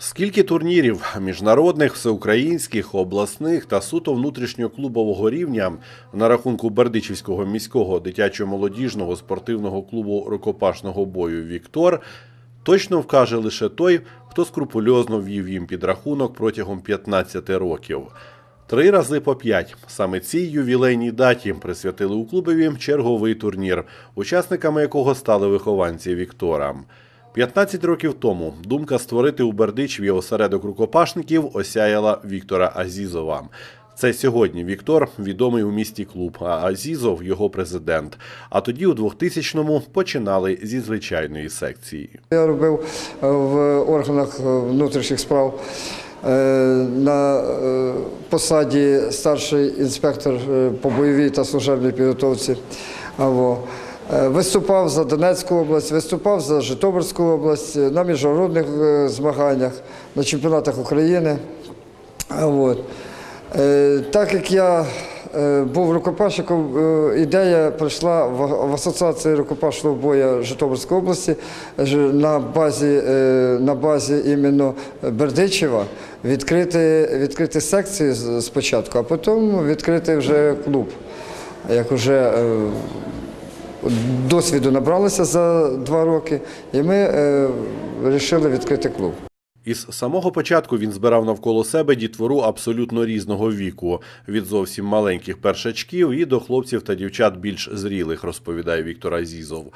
Скільки турнірів міжнародних, всеукраїнських, обласних та суто внутрішньоклубового рівня на рахунку Бердичівського міського дитячо-молодіжного спортивного клубу рукопашного бою Віктор точно вкаже лише той, хто скрупульозно ввів їм підрахунок протягом 15 років. Три рази по п'ять. Саме цій ювілейній даті присвятили у клубові черговий турнір, учасниками якого стали вихованці Віктора. 15 років тому думка створити у Бердичеві осередок рукопашників осяяла Віктора Азізова. Це сьогодні Віктор відомий у місті клуб, а Азізов його президент. А тоді у 2000-му починали зі звичайної секції. Я робив е, в органах е, внутрішніх справ е, на посаді старший інспектор по бойовій та служебній підготовці. Е, Виступав за Донецьку область, виступав за Житомирську область е, на міжнародних е, змаганнях, на чемпіонатах України. От. Так як я був рукопашником, ідея прийшла в Асоціації рукопашного бою Житомирської області на базі, на базі іменно Бердичева відкрити, відкрити секцію спочатку, а потім відкрити вже клуб. Як вже досвіду набралися за два роки, і ми вирішили відкрити клуб. Із самого початку він збирав навколо себе дітвору абсолютно різного віку, від зовсім маленьких першачків і до хлопців та дівчат більш зрілих, розповідає Віктор Азізов.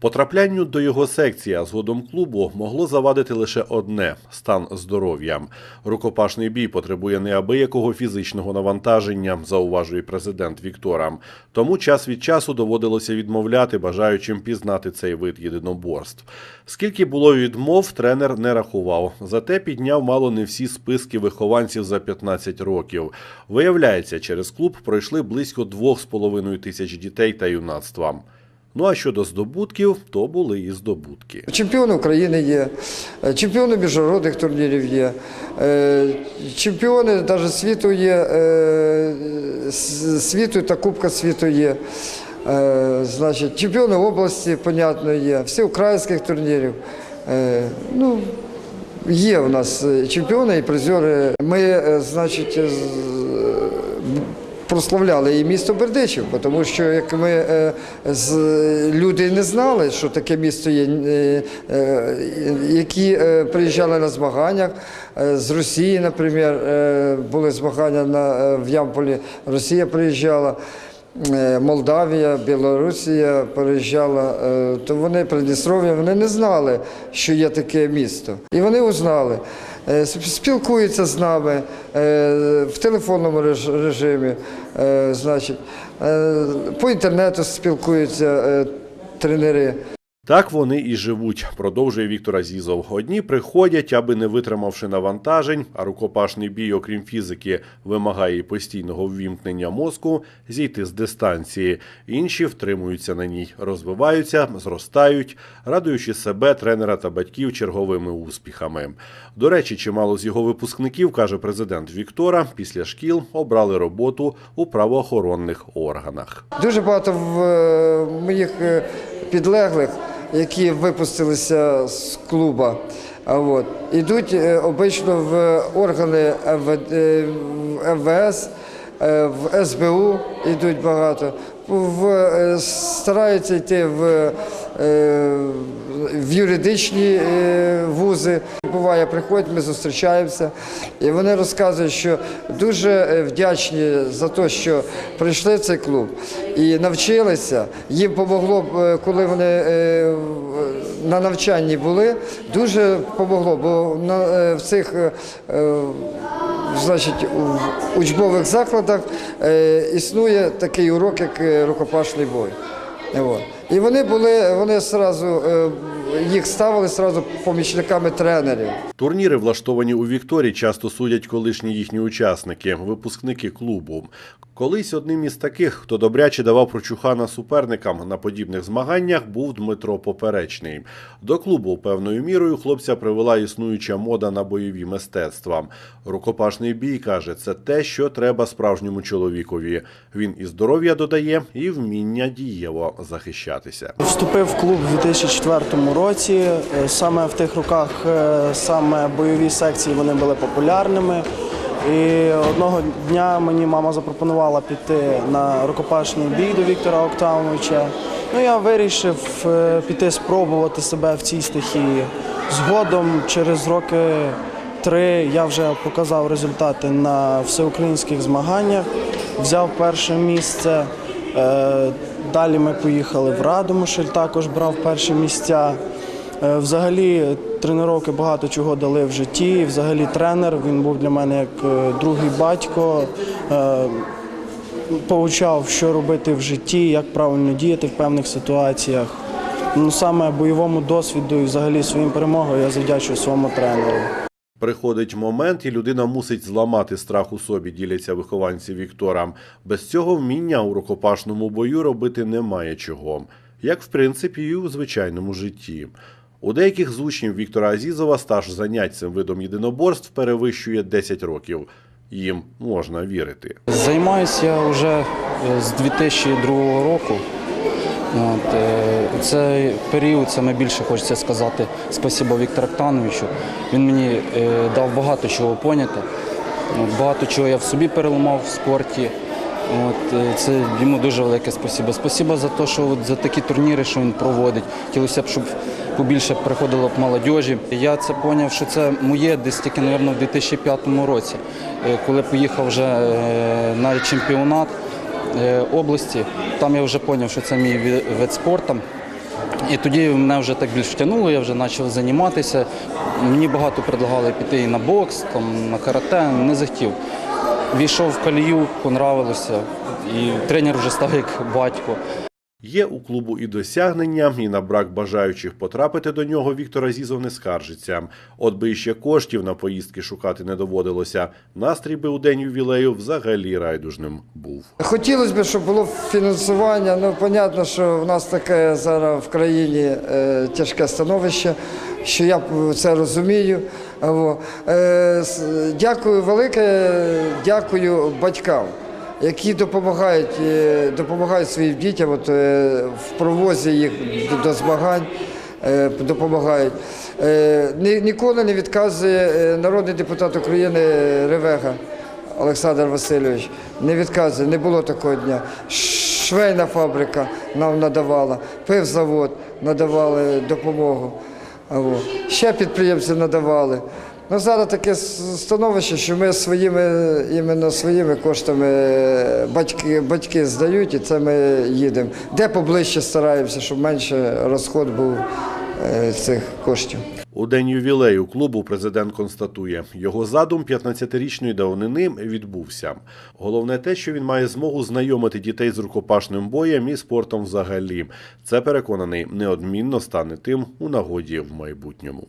Потраплянню до його секції, а згодом клубу, могло завадити лише одне стан здоров'я. Рукопашний бій потребує неабиякого фізичного навантаження, зауважує президент Віктора. Тому час від часу доводилося відмовляти бажаючим пізнати цей вид єдиноборств. Скільки було відмов, тренер не рахував. Зате підняв мало не всі списки вихованців за 15 років. Виявляється, через клуб пройшли близько 2,5 тисяч дітей та юнацтва. Ну а щодо здобутків, то були і здобутки. Чемпіони України є, е, чемпіони міжнародних турнірів є, е, чемпіони навіть світу є, е, світу та Кубка світу є. Значить, чемпіони області, понятно, є, всі українських турнірів. Ну, є у нас чемпіони і призери. Ми, значить, прославляли і місто Бердичів, тому що як ми е, з, люди не знали, що таке місто є, е, е, які приїжджали на змаганнях з Росії, наприклад, були змагання на, в Ямполі, Росія приїжджала. Е, Молдавія, Білорусія приїжджала, е, то вони Придністров'я, вони не знали, що є таке місто. І вони узнали. Е, Спілкуються з нами в телефонному реж- режимі, значить, по інтернету спілкуються тренери. Так вони і живуть, продовжує Віктор Азізов. Одні приходять, аби не витримавши навантажень, а рукопашний бій, окрім фізики, вимагає постійного ввімкнення мозку, зійти з дистанції. Інші втримуються на ній, розвиваються, зростають, радуючи себе, тренера та батьків черговими успіхами. До речі, чимало з його випускників, каже президент Віктора, після шкіл обрали роботу у правоохоронних органах. Дуже багато в е, моїх е, підлеглих, які випустилися з клуба, от, ідуть е, обично в органи е, МВС, е, в СБУ йдуть багато, в, е, стараються йти в, е, в юридичні е, вузи. Буває, приходять, ми зустрічаємося, і вони розказують, що дуже е, вдячні за те, що прийшли в цей клуб і навчилися. Їм помогло, е, коли вони на навчанні були, дуже помогло, бо в цих значить, в учбових закладах існує такий урок, як рукопашний бой. І вони були, вони одразу е, їх ставили сразу помічниками тренерів. Турніри, влаштовані у Вікторі, часто судять колишні їхні учасники, випускники клубу. Колись одним із таких, хто добряче давав прочухана суперникам на подібних змаганнях, був Дмитро Поперечний. До клубу певною мірою хлопця привела існуюча мода на бойові мистецтва. Рукопашний бій каже, це те, що треба справжньому чоловікові. Він і здоров'я додає, і вміння дієво захищатися. Вступив в клуб у 2004 році. Році. Е, Саме в тих роках, е, саме бойові секції вони були популярними. І одного дня мені мама запропонувала піти на рукопашний бій до Віктора Октавовича. Ну, я вирішив е, піти спробувати себе в цій стихії. Згодом, через роки три, я вже показав результати на всеукраїнських змаганнях, взяв перше місце. Далі ми поїхали в Радомишль, також брав перші місця. Е, Взагалі тренування багато чого дали в житті. Взагалі тренер він був для мене як е, другий батько. Е, Поучав, що робити в житті, як правильно діяти в певних ситуаціях. Ну саме бойовому досвіду і взагалі своїм перемогою я завдячую своєму тренеру. Приходить момент, і людина мусить зламати страх у собі, діляться вихованці Віктора. Без цього вміння у рукопашному бою робити немає чого, як в принципі і у звичайному житті. У деяких з учнів Віктора Азізова стаж занять цим видом єдиноборств перевищує 10 років. Їм можна вірити. Займаюся я вже е, з 2002 року. От, е, цей період саме більше хочеться сказати спасибо Віктору Ктановичу. Він мені е, дав багато чого поняти. От, багато чого я в собі переламав в спорті. От, е, це йому дуже велике спасибо. Спасибо за те, що от, за такі турніри, що він проводить. Хотілося б, щоб побільше приходило б молодіжі. Я це зрозумів, що це моє десь тільки, мабуть, в 2005 році, коли поїхав вже на чемпіонат області. Там я вже зрозумів, що це мій вид спорту. І тоді мене вже так більш втягнуло, я вже почав займатися. Мені багато предлагали піти і на бокс, там, на карате, не захотів. Війшов в колію, понравилося, і тренер вже став як батько. Є у клубу і досягнення, і на брак бажаючих потрапити до нього Віктор Азізов не скаржиться. От би іще коштів на поїздки шукати не доводилося. Настрій би у день ювілею взагалі райдужним був. Хотілося б, щоб було фінансування. Ну, понятно, що в нас таке зараз в країні е, тяжке становище, що я це розумію. Во. Е, дякую велике, дякую батькам. Які допомагають, е, допомагають своїм дітям от, е, в провозі їх до- змагань, е, допомагають. Ніколи не відказує народний депутат України Ревега. Олександр Васильович не відказує, не було такого дня. Швейна фабрика нам надавала, пивзавод надавали допомогу. Ще підприємці надавали. Ну, зараз таке становище, що ми своїми, іменно своїми коштами е, батьки, батьки здають, і це ми їдемо. Де поближче стараємося, щоб менше розход був е, цих коштів. У день ювілею клубу президент констатує, його задум 15-річної давнини відбувся. Головне те, що він має змогу знайомити дітей з рукопашним боєм і спортом взагалі. Це переконаний неодмінно стане тим у нагоді в майбутньому.